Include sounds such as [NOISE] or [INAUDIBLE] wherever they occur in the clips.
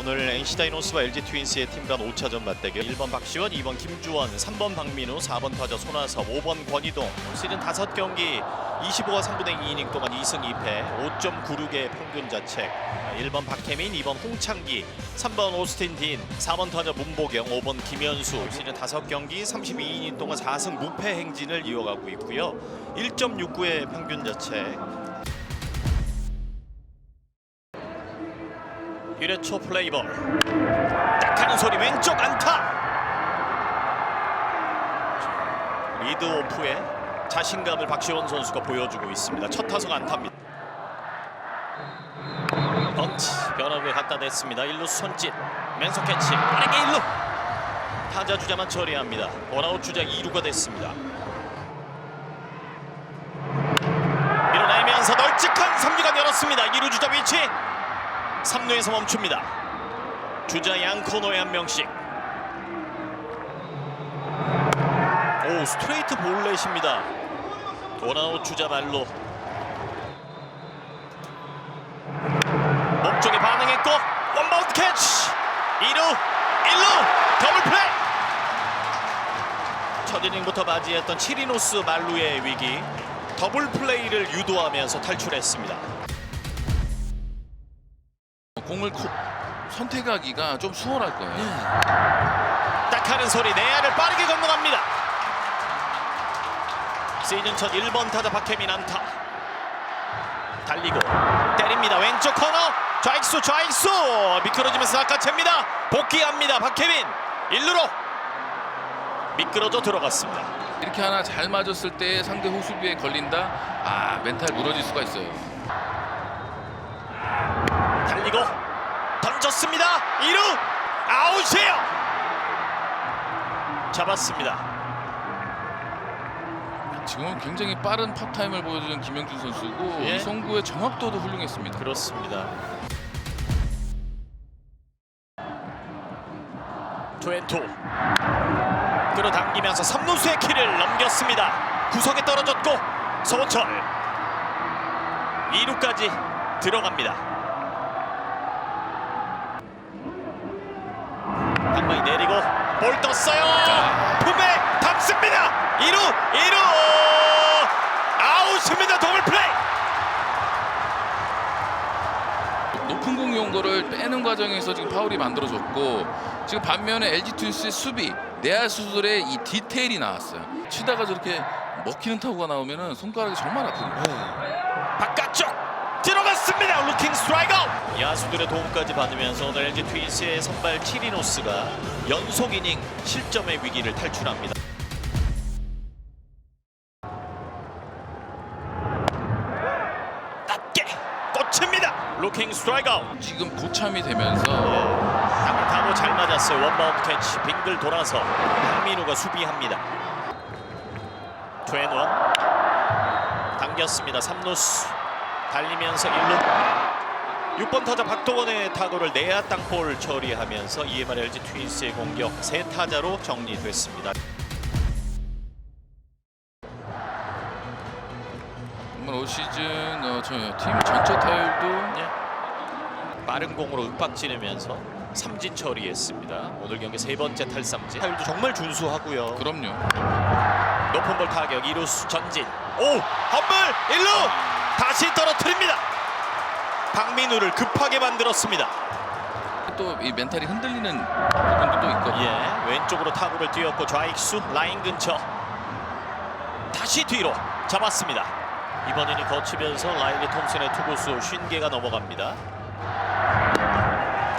오늘 NC 다이노스와 LG 트윈스의 팀 간 5차전 맞대결. 1번 박시원, 2번 김주원, 3번 박민우, 4번 타자 손아섭, 5번 권희동. 올 시즌 5경기 25와 3분의 2이닝 동안 2승 2패. 5.96의 평균 자책. 1번 박혜민, 2번 홍창기, 3번 오스틴 딘, 4번 타자 문보경, 5번 김현수. 올 시즌 5경기 32이닝 동안 4승 무패 행진을 이어가고 있고요. 1.69의 평균 자책 1회 초 플레이볼. 딱 하는 소리 왼쪽 안타. 리드 오프에 자신감을 박시원 선수가 보여주고 있습니다. 첫 타석 안타입니다. 펀치 변화구에 갖다 댔습니다. 1루 손짓 맨서 캐치 빠르게 1루. 타자 주자만 처리합니다. 원아웃 주자 2루가 됐습니다. 밀어내면서 널찍한 3루간 열었습니다. 2루 주자 위치 3루에서 멈춥니다. 주자 양 코너에 한 명씩. 오 스트레이트 볼넷입니다. 원아웃 주자 말로. 몸쪽에 반응했고 원바운드 캐치. 2루 1루 더블 플레이. 첫 이닝부터 맞이했던 치리노스 말루의 위기. 더블 플레이를 유도하면서 탈출했습니다. 공을 코- 선택하기가 좀 수월할 거예요. 딱 하는 소리 내야를 빠르게 건너갑니다. 시즌 첫 1번 타자 박혜민 안타. 달리고 때립니다. 왼쪽 코너 좌익수 좌익수 미끄러지면서 아까챕니다. 복귀합니다. 박혜민 1루로 미끄러져 들어갔습니다. 이렇게 하나 잘 맞았을 때 상대 호수비에 걸린다. 아 멘탈 무너질 수가 있어요. 달리고 던졌습니다. 2루 아웃이에요. 잡았습니다. 지금은 굉장히 빠른 팟타임을 보여주는 김영준 선수고 예. 이성구의 정확도도 훌륭했습니다. 그렇습니다. 투앤투 끌어당기면서 3루수의 키를 넘겼습니다. 구석에 떨어졌고 서원철 2루까지 들어갑니다. 방망이 내리고 볼 떴어요. 품에 담습니다. 2루 2루 아웃입니다. 더블 플레이. 높은 공이 온 거를 빼는 과정에서 지금 파울이 만들어졌고 지금 반면에 LG 트윈스의 수비 내야 수들의 이 디테일이 나왔어요. 치다가 저렇게 먹히는 타구가 나오면은 손가락이 정말 아프거든요. 들어갔습니다. 루킹 스트라이크 아웃. 야수들의 도움까지 받으면서 오늘 LG 트윈스의 선발 치리노스가 연속 이닝 실점의 위기를 탈출합니다. 낮게 꽂힙니다. 루킹 스트라이크 아웃. 지금 고참이 되면서 당을 타고 잘 맞았어요. 원바운드 캐치 빙글 돌아서 박민우가 수비합니다. 투앤원 당겼습니다. 3루수 달리면서 1루 6번 타자 박동원의 타구를 내야 땅볼 처리하면서 EMR LG 트윈스의 공격 세 타자로 정리됐습니다. 정말 올 시즌 어, 저팀 전체 타율도 예. 빠른 공으로 윽박 지르면서 삼진 처리했습니다. 오늘 경기 세 번째 탈삼진. 타율도 정말 준수하고요. 그럼요. 높은 볼 타격 2루수 전진 오 헛볼 1루 다시 떨어뜨립니다. 박민우를 급하게 만들었습니다. 또 이 멘탈이 흔들리는 부분도 또 있거든요. 예 왼쪽으로 타구를 띄웠고 좌익수 라인 근처. 다시 뒤로 잡았습니다. 이번 이닝 거치면서 라일리 톰슨의 투구수 50개가 넘어갑니다.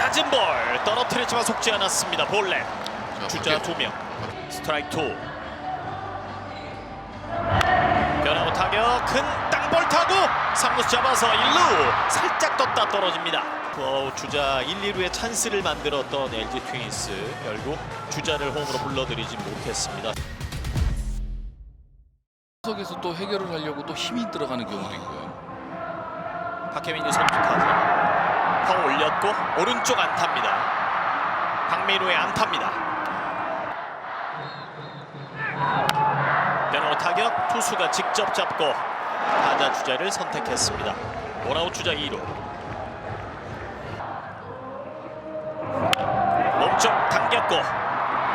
낮은 볼 떨어뜨렸지만 속지 않았습니다. 볼넷. 자, 주자 밖에- 2명. 스트라이크 2 변화구 타격. 큰 3루수 잡아서 1루 살짝 떴다 떨어집니다. 어, 주자 1, 2루의 찬스를 만들었던 LG 트윈스. 결국 주자를 홈으로 불러들이지 못했습니다. 속에서 또 해결을 하려고 또 힘이 들어가는 경우도 있고요. 박혜민이 선택하자 퍼 올렸고 오른쪽 안타입니다. 박민우의 안타입니다. 변화구 타격 투수가 직접 잡고 타자 주자를 선택했습니다 원아웃 주자 2루 왼쪽 당겼고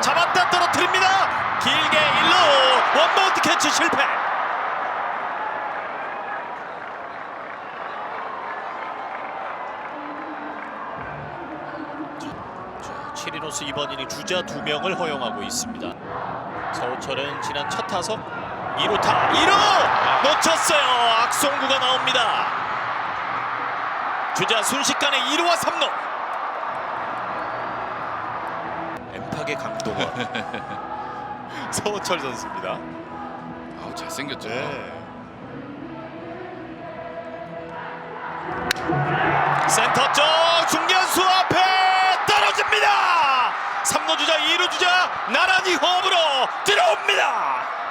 잡았다 떨어뜨립니다. 길게 일루 원바운드 캐치 실패. 자, 7이노스 이번 이닝 주자 두 명을 허용하고 있습니다. 서우철은 지난 첫 타석 2루타 1루 놓쳤어요. 악송구가 나옵니다. 주자 순식간에 2루와 3루. 엠팍의 강동원. [LAUGHS] 서우철 선수입니다. 아우 잘생겼죠. 네. 센터 쪽 중견수 앞에 떨어집니다. 3루 주자 2루 주자 나란히 홈으로 들어옵니다.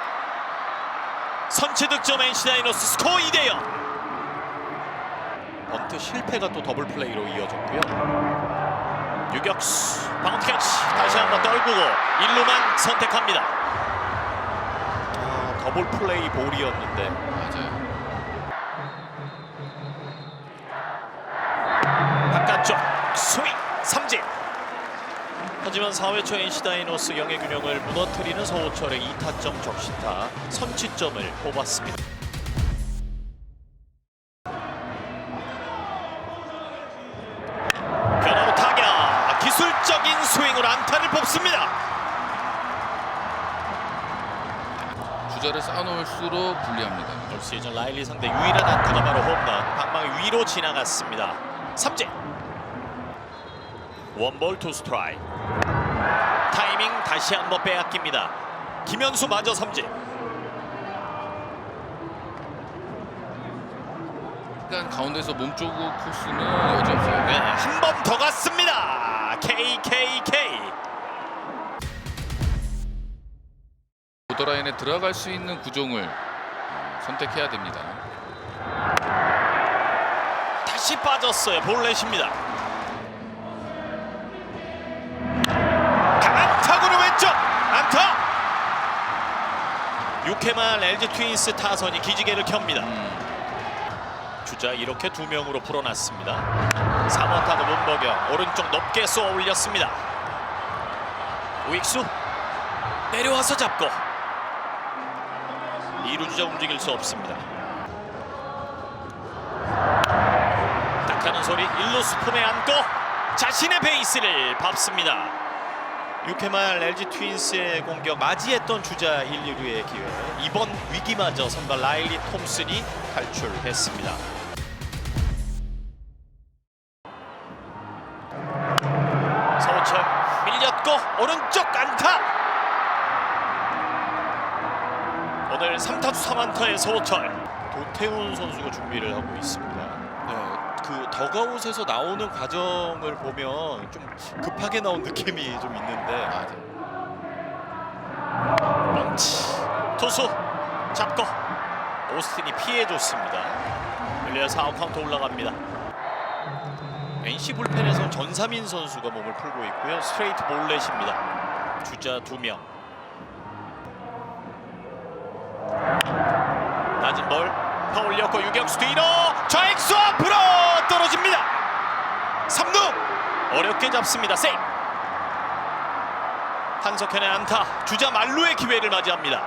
선취 득점 NC 다이노스 스코어 2대 0. 번트 실패가 또 더블 플레이로 이어졌고요. 유격수 바운드 캐치 다시 한번 떨구고 1루만 선택합니다. 아, 더블 플레이 볼이었는데 하지만 4회 초 NC 다이노스 영의 균형을 무너뜨리는 서호철의 2타점 적시타 선취점을 뽑았습니다. 변화로 타격 기술적인 스윙으로 안타를 뽑습니다. 주자를 쌓아놓을수록 불리합니다. 올 시즌 라일리 상대 유일한 안타가 바로 홈런 방망이 위로 지나갔습니다 삼진 원볼 투 스트라이크. 타이밍 다시 한번 빼앗깁니다. 김현수 마저 삼진. 약간 가운데서 몸쪽 코스는 없어요. 네, 한 번 더 갔습니다. KKK 보더라인에 들어갈 수 있는 구종을 어, 선택해야 됩니다. 다시 빠졌어요. 볼넷입니다 6회말 LG 트윈스 타선이 기지개를 켭니다. 음, 주자 이렇게 두 명으로 풀어놨습니다. 3번 타구 문버경 오른쪽 높게 쏘아 올렸습니다. 우익수 내려와서 잡고 2루 주자 움직일 수 없습니다. 딱 하는 소리 1루 수 품에 안고 자신의 베이스를 밟습니다 6회 말 LG 트윈스의 공격 맞이했던 주자 1, 2루의 기회. 이번 위기마저 선발 라일리 톰슨이 탈출했습니다. 서우철 밀렸고 오른쪽 안타! 오늘 3타수 3안타의 서우철. 도태훈 선수가 준비를 하고 있습니다. 네, 그 더가웃에서 나오는 과정을 보면 좀 급하게 나온 느낌이 좀 있는데 맞아요. 멈치 투수 잡고 오스틴이 피해줬습니다. 일리아 4업 카운트 올라갑니다. NC 불펜에서 전사민 선수가 몸을 풀고 있고요. 스트레이트 볼넷입니다. 주자 두 명. 낮은 볼 파올렸고 유격수 뒤로 좌익수 앞으로 떨어집니다. 3루 어렵게 잡습니다. 세이브. 한석현의 안타 주자 말루의 기회를 맞이합니다.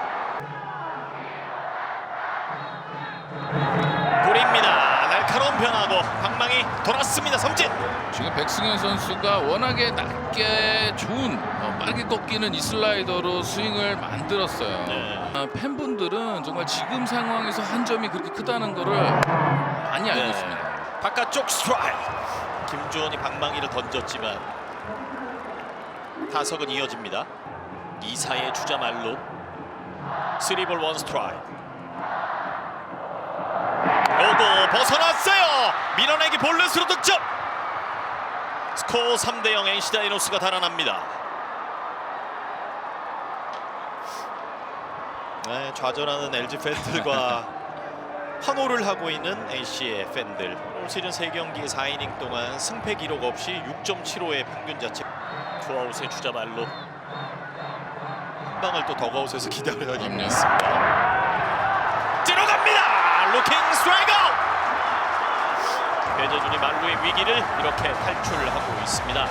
볼입니다. 날카로운 변화고 방망이 돌았습니다. 삼진. 지금 백승현 선수가 워낙에 낮게 좋은 어, 빠르게 꺾이는 이 슬라이더로 스윙을 만들었어요. 네. 아, 팬분들은 정말 지금 상황에서 한 점이 그렇게 크다는 거를 많이 알고 네. 있습니다. 바깥쪽 스트라이크. 김주원이 방망이를 던졌지만 타석은 이어집니다. 이사의 주자 말루. 3볼 원 스트라이크. 오고 벗어났어요. 밀어내기 볼넷으로 득점. 스코어 3대 0 NC 다이노스가 달아납니다. 네, 좌절하는 LG 팬들과 [LAUGHS] 환호를 하고 있는 NC의 팬들. 올 시즌 3경기 4이닝 동안 승패 기록 없이 6.75의 평균 자책. 투아웃의 주자 말로 한 방을 또 더가웃에서 [LAUGHS] 기다려야 그럼요. 있습니다. 찌러갑니다. 루킹 스트라이크. 배재준이 말루의 위기를 이렇게 탈출하고 있습니다.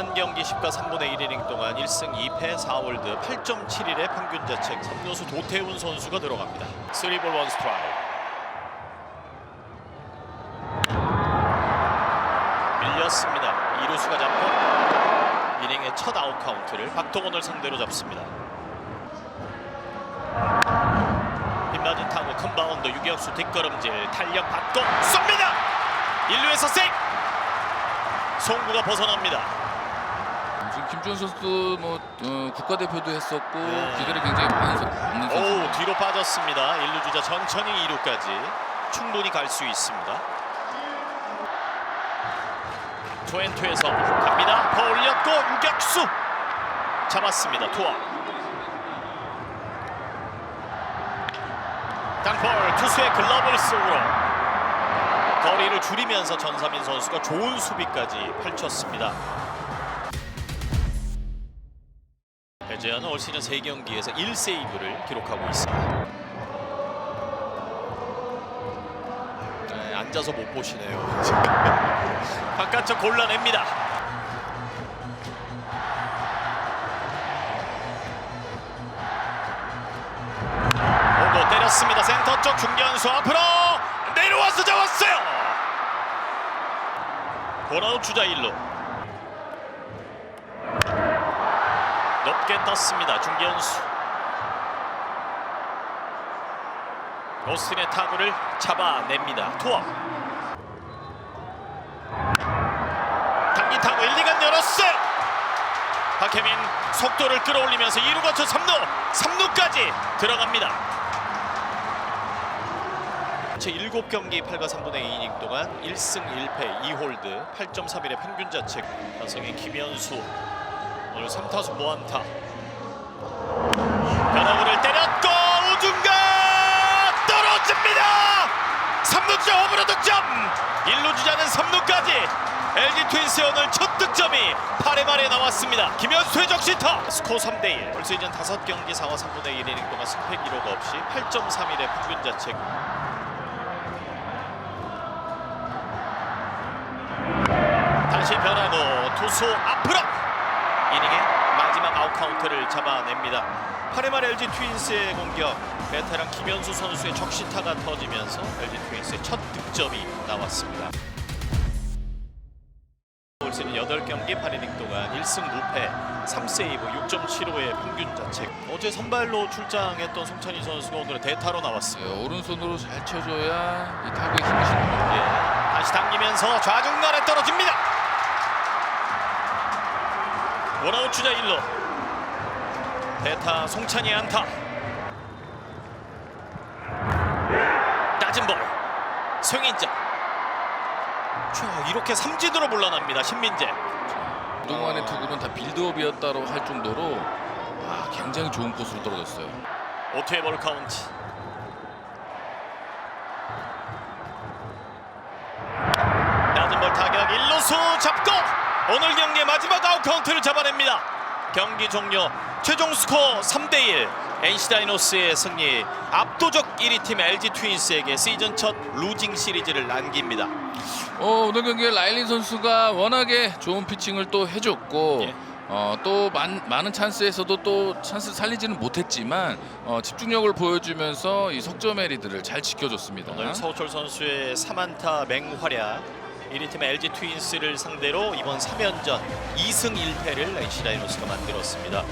시즌 11경기 10과 3분의 1이닝 동안 1승 2패 4홀드 8.71의 평균 자책 3루수 도태훈 선수가 들어갑니다. 3볼 1 스트라이크. 밀렸습니다. 2루수가 잡고 이닝의 첫 아웃 카운트를 박동원을 상대로 잡습니다. 빗맞은 타구 큰 바운드 유격수 뒷걸음질 탄력 받고 쏩니다. 1루에서 생 송구가 벗어납니다. 김주원 선수도 뭐 어, 국가대표도 했었고 네. 기술이 굉장히 많은 선- 있는 선수. 오 뒤로 빠졌습니다. 1루 주자 천천히 2루까지 충분히 갈 수 있습니다. 투앤투에서 갑니다. 더 올렸고 유격수 잡았습니다. 투아 땅볼 투수의 글러브를 속으로 거리를 줄이면서 전사민 선수가 좋은 수비까지 펼쳤습니다. 배재현은 올 시즌 3경기에서 1세이브를 기록하고 있습니다. 네, 앉아서 못 보시네요. [LAUGHS] 바깥쪽 골라냅니다. 오고 때렸습니다. 센터 쪽 중견수 앞으로 내려와서 잡았어요. 원아웃 주자 1루. 높게 떴습니다. 중견수. 오스틴의 타구를 잡아냅니다. 투어. 당긴 타구 1, 2간 열었어요. 박혜민 속도를 끌어올리면서 2루 거쳐 3루, 3루까지 들어갑니다. 제 7경기 8과 3분의 2이닝 동안 1승 1패 2홀드 8.31의 평균 자책 현성의 김현수 오늘 3타수 무안타. 변화구를 때렸고 우중간 떨어집니다! 3루째 홈으로 득점! 1루 주자는 3루까지. LG 트윈스의 오늘 첫 득점이 8회 말에 나왔습니다. 김현수의 적시타! 스코어 3대1 올 시즌 5경기 4와 3분의 1이닝 동안 승패 기록 없이 8.31의 평균 자책. 다시 변하고 투수 앞으로 이닝의 마지막 아웃 카운트를 잡아냅니다. 8회 말 LG 트윈스의 공격 베테랑 김현수 선수의 적시타가 터지면서 LG 트윈스의 첫 득점이 나왔습니다. 올 시즌 8경기 8이닝 동안 1승 무패 3세이브 6.75의 평균 자책 어제 선발로 출장했던 송찬희 선수가 오늘 대타로 나왔습니다. 네, 오른손으로 잘 쳐줘야 이 타구에 힘이 실립니다. 예, 다시 당기면서 좌중간에 떨어집니다. 원아웃 주자 1루. 대타 송찬이 안타. 낮은 볼. 승인자. 자, 이렇게 삼진으로 물러납니다. 신민재. 그동안의 투구는 다 빌드업이었다고 할 정도로 아, 굉장히 좋은 코스로 떨어졌어요. 오투의 볼 카운트. 낮은 볼 타격 1루수 잡고 오늘 경기의 마지막 아웃 카운트를 잡아냅니다. 경기 종료 최종 스코어 3대1 NC 다이노스의 승리 압도적 1위 팀 LG 트윈스에게 시즌 첫 루징 시리즈를 남깁니다. 어, 오늘 경기에 라일린 선수가 워낙에 좋은 피칭을 또 해줬고 예. 어, 또 많, 많은 찬스에서도 또 찬스 살리지는 못했지만 어, 집중력을 보여주면서 이 석점의 리드를 잘 지켜줬습니다. 오늘 서우철 선수의 3안타 맹활약 1위 팀 LG 트윈스를 상대로 이번 3연전 2승 1패를 NC 다이노스가 만들었습니다.